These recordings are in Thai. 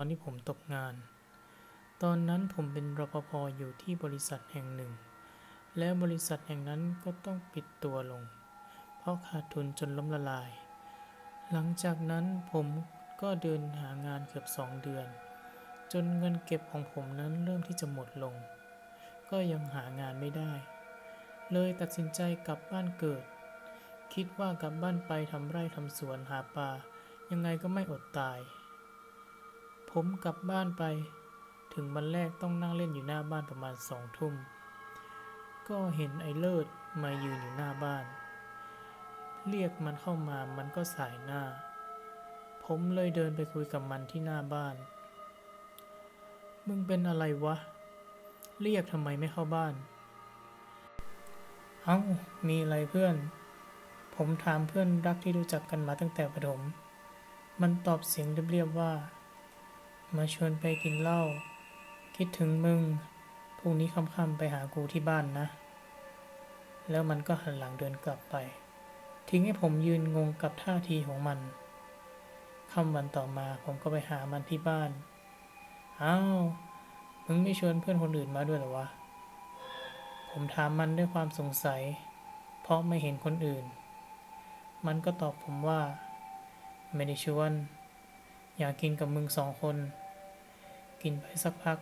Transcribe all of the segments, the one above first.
ตอนที่ผมตกงาน ตอนนั้นผมเป็นรปภอยู่ที่บริษัทแห่งหนึ่ง และบริษัทแห่งนั้นก็ต้องปิดตัวลง เพราะขาดทุนจนล้มละลาย หลังจากนั้นผมก็เดินหางานเกือบสองเดือน จนเงินเก็บของผมนั้นเริ่มที่จะหมดลง ก็ยังหางานไม่ได้ เลยตัดสินใจกลับบ้านเกิด คิดว่ากลับบ้านไปทำไร่ทำสวนหาปลายังไงก็ไม่อดตาย ผมกลับบ้านไป ถึงวันแรกต้องนั่งเล่นอยู่หน้าบ้านประมาณสองทุ่ม ก็เห็นไอ้เลิศมายืนอยู่หน้าบ้าน เรียกมันเข้ามามันก็สายหน้า ผมเลยเดินไปคุยกับมันที่หน้าบ้าน มึงเป็นอะไรวะ เรียกทำไมไม่เข้าบ้าน เอ้า มีอะไรเพื่อน ผมถามเพื่อนรักที่รู้จักกันมาตั้งแต่ประถม มันตอบเสียงเรียบๆว่า มาชวนไปกินเหล้า คิดถึงมึง พรุ่งนี้ค่ำๆไปหากูที่บ้านนะ แล้วมันก็หันหลังเดินกลับไป ทิ้งให้ผมยืนงงกับท่าทีของมัน ค่ำวันต่อมาผมก็ไปหามันที่บ้าน อ้าว มึงไม่ชวนเพื่อนคนอื่นมาด้วยหรอวะ ผมถามมันด้วยความสงสัย เพราะไม่เห็นคนอื่น มันก็ตอบผมว่า ไม่ได้ชวน อยากกินกับมึงสองคน กินไปสักพัก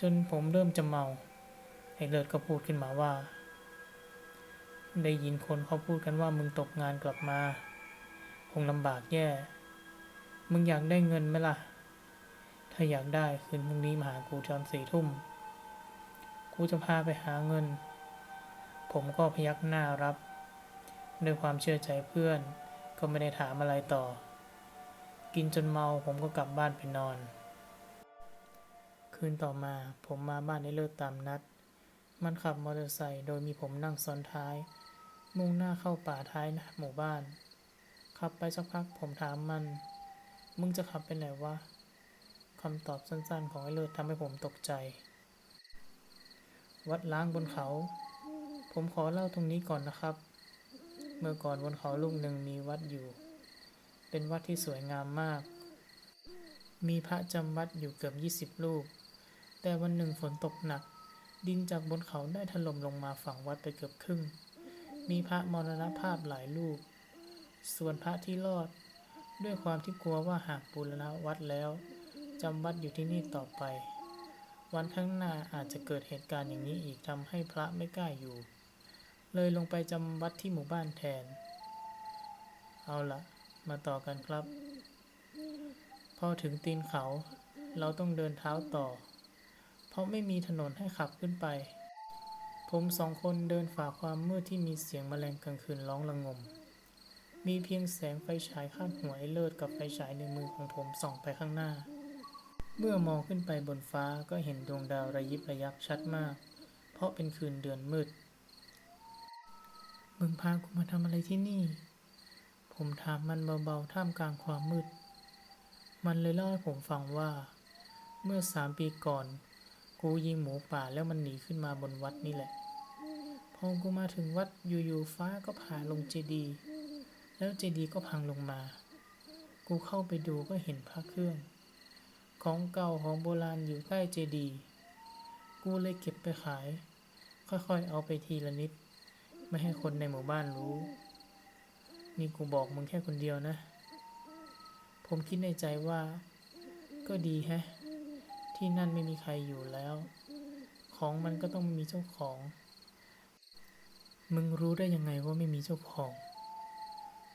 จนผมเริ่มจะเมา ไอ้เลิศก็พูดขึ้นมาว่า ได้ยินคนเขาพูดกันว่ามึงตกงานกลับมา คงลำบากแย่ มึงอยากได้เงินไหมล่ะ ถ้าอยากได้คืนพรุ่งนี้มาหากูตอนสี่ทุ่ม กูจะพาไปหาเงิน ผมก็พยักหน้ารับ ด้วยความเชื่อใจเพื่อนก็ไม่ได้ถามอะไรต่อ กินจนเมาผมก็กลับบ้านไปนอน คืนต่อมาผมมาบ้านได้เลิกตามนัด มันขับมอเตอร์ไซค์โดยมีผมนั่งซ้อนท้าย มุ่งหน้าเข้าป่าท้ายหมู่บ้านขับไปสักพักผมถามมัน มึงจะขับไปไหนวะคำตอบสั้นๆ ของไอ้เลิศทำให้ผมตกใจ วัดล้างบนเขา ผมขอเล่าตรงนี้ก่อนนะครับ เมื่อก่อนบนเขาลูกหนึ่งมีวัดอยู่ เป็นวัดที่สวยงามมาก มีพระจำวัดอยู่เกือบ 20 รูป แต่วันหนึ่งฝนตกหนัก ดินจากบนเขาได้ถล่มลงมาฝั่งวัดไปเกือบครึ่ง มีพระมรณภาพหลายรูป ส่วนพระที่รอด ด้วยความที่กลัวว่าหากบูรณะวัดแล้วจำวัดอยู่ที่นี่ต่อไป วันข้างหน้าอาจจะเกิดเหตุการณ์อย่างนี้อีกทำให้พระไม่กล้าอยู่ เลยลงไปจำวัดที่หมู่บ้านแทน เอาละ มาต่อกันครับ พอถึงตีนเขา เราต้องเดินเท้าต่อ เพราะไม่มีถนนให้ขับขึ้นไป ผมสองคนเดินฝ่าความมืดที่มีเสียงแมลงกลางคืนร้องระงม มีเพียงแสงไฟฉายคาดหัวไอ้เลิศกับไฟฉายในมือของผมส่องไปข้างหน้า เมื่อมองขึ้นไปบนฟ้าก็เห็นดวงดาวระยิบระยับชัดมาก เพราะเป็นคืนเดือนมืดมึงพากูมาทำอะไรที่นี่ ผมถามมันเบาๆ ท่ามกลางความมืด มันเลยเล่าให้ผมฟังว่า เมื่อสามปีก่อน กูยิงหมูป่าแล้วมันหนีขึ้นมาบนวัดนี่แหละ พอกูมาถึงวัดอยู่ๆฟ้าก็ผ่าลงเจดีย์แล้วเจดีย์ก็พังลงมา กูเข้าไปดูก็เห็นพระเครื่อง ของเก่าของโบราณอยู่ใต้เจดีย์กูเลยเก็บไปขาย ค่อยๆเอาไปทีละนิด ไม่ให้คนในหมู่บ้านรู้ นี่กูบอกมึงแค่คนเดียวนะ ผมคิดในใจว่า ก็ดีแฮะ ที่นั่นไม่มีใครอยู่แล้ว ของมันก็ต้องมีเจ้าของ มึงรู้ได้ยังไงว่าไม่มีเจ้าของ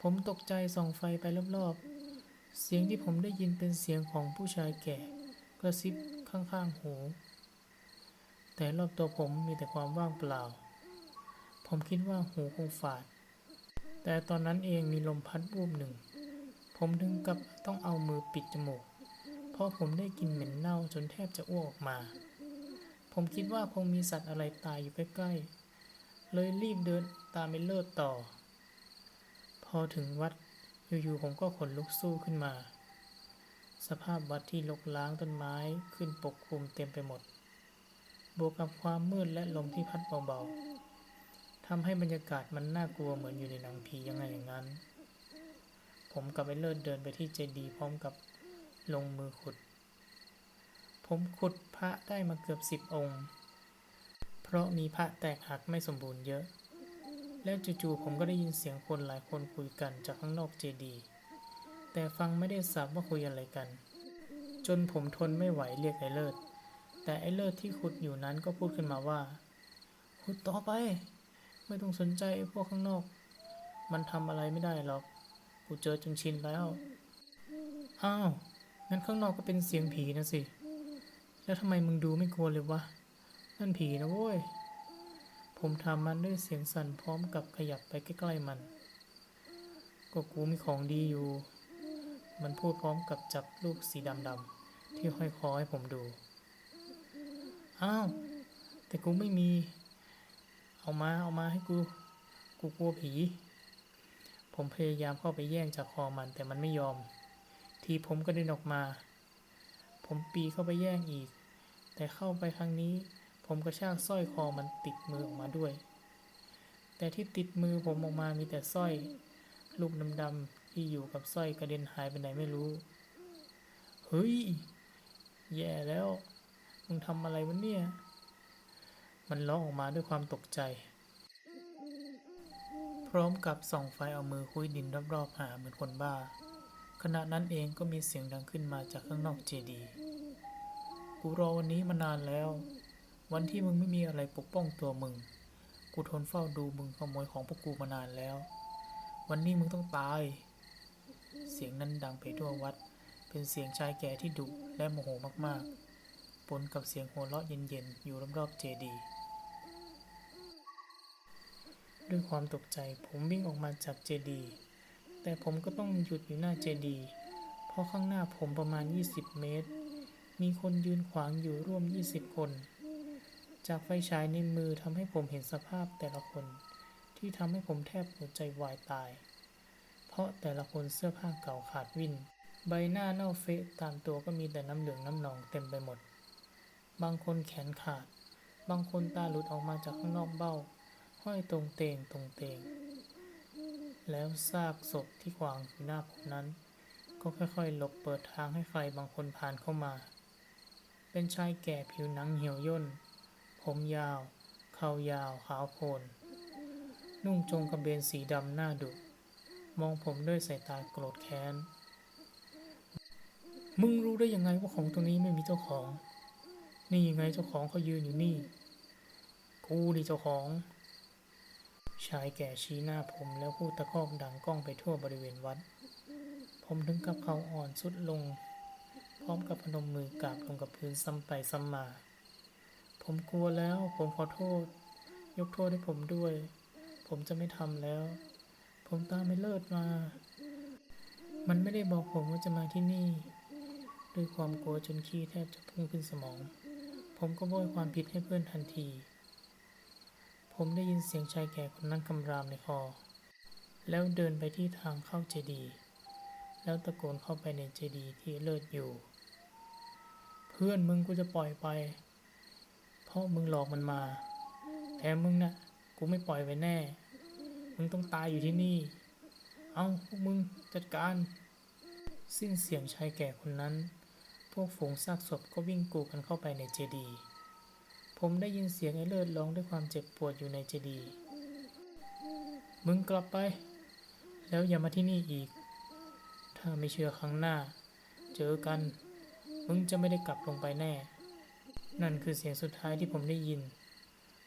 ผมตกใจส่องไฟไปรอบๆ เสียงที่ผมได้ยินเป็นเสียงของผู้ชายแก่กระซิบข้างๆหู แต่รอบตัวผมมีแต่ความว่างเปล่า ผมคิดว่าหูคงฝาด แต่ตอนนั้นเองมีลมพัดวูบหนึ่ง ผมถึงกับต้องเอามือปิดจมูก เพราะผมได้กลินเหม็นเน่าจนแทบจะอ้วกออกมา ผมคิดว่าคงมีสัตว์อะไรตายอยู่ใกล้ๆ เลยรีบเดินตามไปเลิศต่อ พอถึงวัดอยู่ๆผมก็ขนลุกสู้ขึ้นมา สภาพวัดที่รกล้างต้นไม้ขึ้นปกคลุมเต็มไปหมด บวกกับความมืดและลมที่พัดเบาๆ ทำให้บรรยากาศมันน่ากลัวเหมือนอยู่ในหนังผียังไงอย่างนั้น ผมกับไอ้เลิศเดินไปที่เจดีย์พร้อมกับลงมือขุด ผมขุดพระได้มาเกือบสิบองค์ เพราะมีพระแตกหักไม่สมบูรณ์เยอะ แล้วจู่ๆผมก็ได้ยินเสียงคนหลายคนคุยกันจากข้างนอกเจดีย์แต่ฟังไม่ได้สับว่าคุยอะไรกัน จนผมทนไม่ไหวเรียกไอ้เลิศ แต่ไอ้เลิศที่ขุดอยู่นั้นก็พูดขึ้นมาว่า ขุดต่อไป ไม่ต้องสนใจพวกข้างนอก มันทำอะไรไม่ได้หรอก กูเจอจนชินแล้ว อ้าว งั้นข้างนอกก็เป็นเสียงผีนะสิ แล้วทำไมมึงดูไม่กลัวเลยวะ นั่นผีนะโว้ย ผมทำมันด้วยเสียงสั่นพร้อมกับขยับไปใกล้ๆมัน ก็กูมีของดีอยู่ มันพูดพร้อมกับจับลูกสีดำๆที่ห้อยคอให้ผมดู อ้าว แต่กูไม่มี เอามาเอามาให้กู กูกลัวผี ผมพยายามเข้าไปแย่งจากคอมันแต่มันไม่ยอม ทีผมก็เดินออกมา ผมปีเข้าไปแย่งอีก แต่เข้าไปครั้งนี้ ผมกระชากสร้อยคอมันติดมือออกมาด้วย แต่ที่ติดมือผมออกมามีแต่สร้อยลูกดำๆที่อยู่กับสร้อยกระเด็นหายไปไหนไม่รู้ เฮ้ย แย่แล้ว มึงทำอะไรวะเนี่ย มันร้องออกมาด้วยความตกใจ พร้อมกับส่องไฟเอามือคุยดินรอบๆหาเหมือนคนบ้า ขณะนั้นเองก็มีเสียงดังขึ้นมาจากข้างนอกเจดี กูรอวันนี้มานานแล้ว วันที่มึงไม่มีอะไรปกป้องตัวมึง กูทนเฝ้าดูมึงขโมยของพวกกูมานานแล้ว วันนี้มึงต้องตาย เสียงนั้นดังไปทั่ววัด เป็นเสียงชายแก่ที่ดุและโมโหมากๆ ปนกับเสียงหัวเราะเย็นๆ อยู่รอบๆเจดีย์ ด้วยความตกใจผมวิ่งออกมาจากเจดีย์แต่ผมก็ต้องหยุดอยู่หน้าเจดีย์เพราะข้างหน้าผมประมาณ 20 เมตร มีคนยืนขวางอยู่ร่วม 20 คน จากไฟฉายในมือทำให้ผมเห็นสภาพแต่ละคน ที่ทำให้ผมแทบหัวใจวายตาย เพราะแต่ละคนเสื้อผ้าเก่าขาดวิน ใบหน้าเน่าเฟะตามตัวก็มีแต่น้ำเหลืองน้ำหนองเต็มไปหมด บางคนแขนขาด บางคนตาหลุดออกมาจากข้างนอกเบ้า ห้อยตรงเตงตรงเตง แล้วซากศพที่ขวางอยู่หน้าผมนั้น ก็ค่อยๆหลบเปิดทางให้ใครบางคนผ่านเข้ามา เป็นชายแก่ผิวหนังเหี่ยวย่น ผมยาว เข่ายาวขาวโพลน นุ่งจงกระเบนสีดำหน้าดุ มองผมด้วยสายตาโกรธแค้น มึงรู้ได้ยังไงว่าของตรงนี้ไม่มีเจ้าของ นี่ยังไงเจ้าของเขายืนอยู่นี่ กูดิเจ้าของ ชายแก่ชี้หน้าผมแล้วพูดตะคอกดังก้องไปทั่วบริเวณวัด ผมถึงกับเขาอ่อนสุดลง พร้อมกับพนมมือกราบลงกับพื้นซ้ำไปซ้ำมา ผมกลัวแล้ว ผมขอโทษ ยกโทษให้ผมด้วย ผมจะไม่ทำแล้ว ผมตามไม่เลิศมา มันไม่ได้บอกผมว่าจะมาที่นี่ ด้วยความกลัวจนขี้แทบจะพุ่งขึ้นสมอง ผมก็โบยความผิดให้เพื่อนทันที ผมได้ยินเสียงชายแก่คนนั้นคำรามในคอ แล้วเดินไปที่ทางเข้าเจดีย์แล้วตะโกนเข้าไปในเจดีย์ที่เลิศอยู่ เพื่อนมึงกูจะปล่อยไป เพราะมึงหลอกมันมาแต่มึงนะ่ะกูไม่ปล่อยไว้แน่ มึงต้องตายอยู่ที่นี่ เอาพวกมึงจัดการ สิ้นเสียงชายแก่คนนั้น พวกฝูงซากศพก็วิ่งกูกันเข้าไปในเจดีย์ ผมได้ยินเสียงไอ้เลิศร้องด้วยความเจ็บปวดอยู่ในเจดีย์มึงกลับไป แล้วอย่ามาที่นี่อีก ถ้าไม่เชื่อครั้งหน้า เจอกัน มึงจะไม่ได้กลับลงไปแน่ นั่นคือเสียงสุดท้ายที่ผมได้ยิน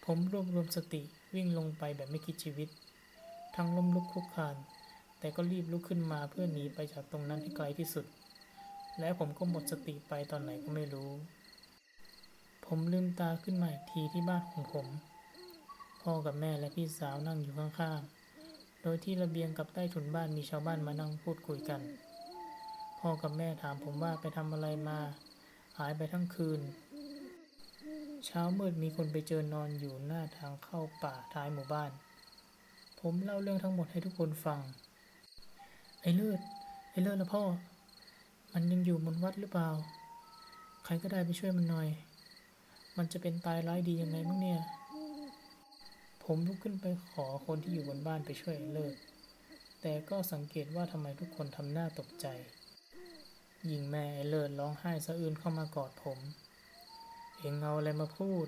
ผมรวบรวมสติวิ่งลงไปแบบไม่คิดชีวิต ทั้งล้มลุกคลุกคลาน แต่ก็รีบลุกขึ้นมาเพื่อหนีไปจากตรงนั้นให้ไกลที่สุด และผมก็หมดสติไปตอนไหนก็ไม่รู้ ผมลืมตาขึ้นมาอีกทีที่บ้านของผม พ่อกับแม่และพี่สาวนั่งอยู่ข้างๆ โดยที่ระเบียงกับใต้ถุนบ้านมีชาวบ้านมานั่งพูดคุยกัน พ่อกับแม่ถามผมว่าไปทำอะไรมา หายไปทั้งคืน เช้ามืดมีคนไปเจอนอนอยู่หน้าทางเข้าป่าท้ายหมู่บ้าน ผมเล่าเรื่องทั้งหมดให้ทุกคนฟัง ไอ้เลิศไอ้เลิศละพ่อ มันยังอยู่บนวัดหรือเปล่า ใครก็ได้ไปช่วยมันหน่อย มันจะเป็นตายร้ายดียังไงมั้งเนี่ย ผมลุกขึ้นไปขอคนที่อยู่บนบ้านไปช่วยไอ้เลิศแต่ก็สังเกตว่าทำไมทุกคนทำหน้าตกใจ หญิงแม่ไอเลิศร้องไห้สะอื้นเข้ามากอดผม เองเอาอะไรมาพูด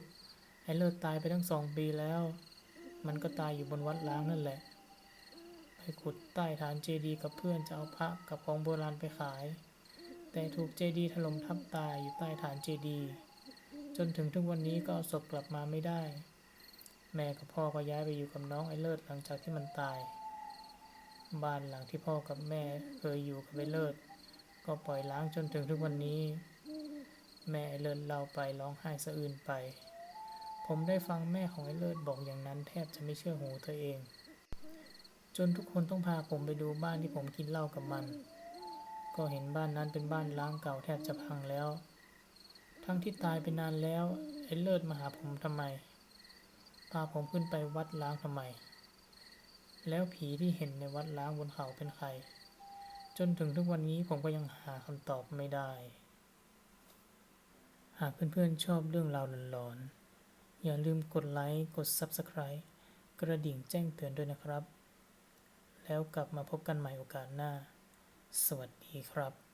ไอเลิศตายไปตั้งสองปีแล้ว มันก็ตายอยู่บนวัดล้างนั่นแหละ ไปขุดใต้ฐานเจดีย์กับเพื่อนจะเอาพระกับของโบราณไปขาย แต่ถูกเจดีย์ถล่มทับตายอยู่ใต้ฐานเจดีย์ จนถึงทุกวันนี้ก็เอาศพกลับมาไม่ได้ แม่กับพ่อก็ย้ายไปอยู่กับน้องไอ้เลิศหลังจากที่มันตาย บ้านหลังที่พ่อกับแม่เคยอยู่กับไอ้เลิศก็ปล่อยล้างจนถึงทุกวันนี้ แม่ไอ้เลิศเล่าไปร้องไห้สะอื้นไป ผมได้ฟังแม่ของไอ้เลิศบอกอย่างนั้นแทบจะไม่เชื่อหูตัวเอง จนทุกคนต้องพาผมไปดูบ้านที่ผมกินเหล้ากับมัน ก็เห็นบ้านนั้นเป็นบ้านล้างเก่าแทบจะพังแล้ว ทั้งที่ตายไปนานแล้ว ไอ้เลิศมาหาผมทำไม พาผมขึ้นไปวัดล้างทำไม แล้วผีที่เห็นในวัดล้างบนเขาเป็นใคร จนถึงทุกวันนี้ผมก็ยังหาคำตอบไม่ได้ หากเพื่อนๆชอบเรื่องราวหลอนๆ อย่าลืมกดไลค์ กด Subscribe กระดิ่งแจ้งเตือนด้วยนะครับ แล้วกลับมาพบกันใหม่โอกาสหน้า สวัสดีครับ